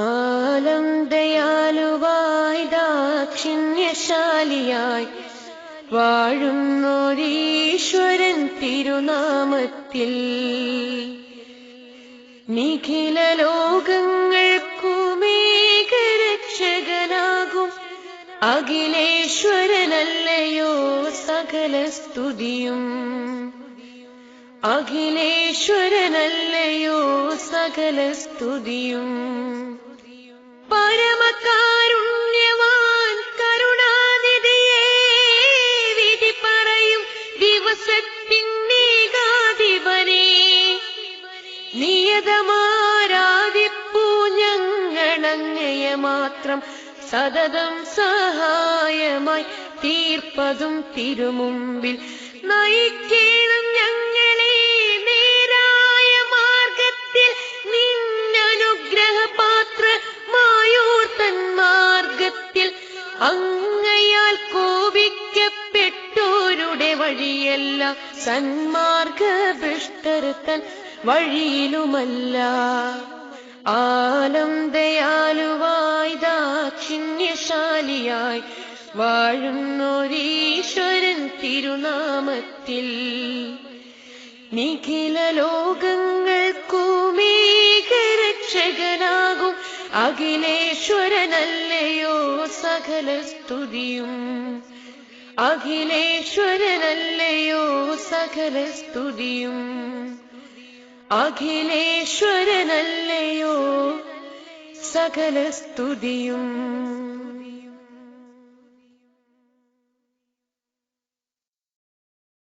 ആലം ദയാലുവായി ദാക്ഷിണ്യശാലിയായി വാഴുന്നോരീശ്വരൻ തിരുനാമത്തിൽ. നിഖില ലോകങ്ങൾക്കുമേകരക്ഷകനാകും അഖിലേശ്വരനല്ലയോ സകല സ്തുതിയും അഖിലേശ്വരനല്ലയോ സകല സ്തുതിയും മാത്രം സതതം സഹായമായി തീർപ്പതും തിരുമുമ്പിൽ നയിക്കണം വഴിയല്ല സന്മാർഗഭ്രഷ്ടർത്തൻ വഴിയിലുമല്ല. ആലം ദയാലുവായി ദാക്ഷിണ്യശാലിയായി വാഴുന്നൊരീശ്വരൻ തിരുനാമത്തിൽ. നിഖില ലോകങ്ങൾക്കുമേകരക്ഷകനാകും അഖിലേശ്വരനല്ലയോ സകല സ്തുതിയും അഖിലേശ്വരനല്ലയോ സകല സ്തുതിയും. അഖിലേശ്വരനല്ലയോ സകല സ്തുതിയും.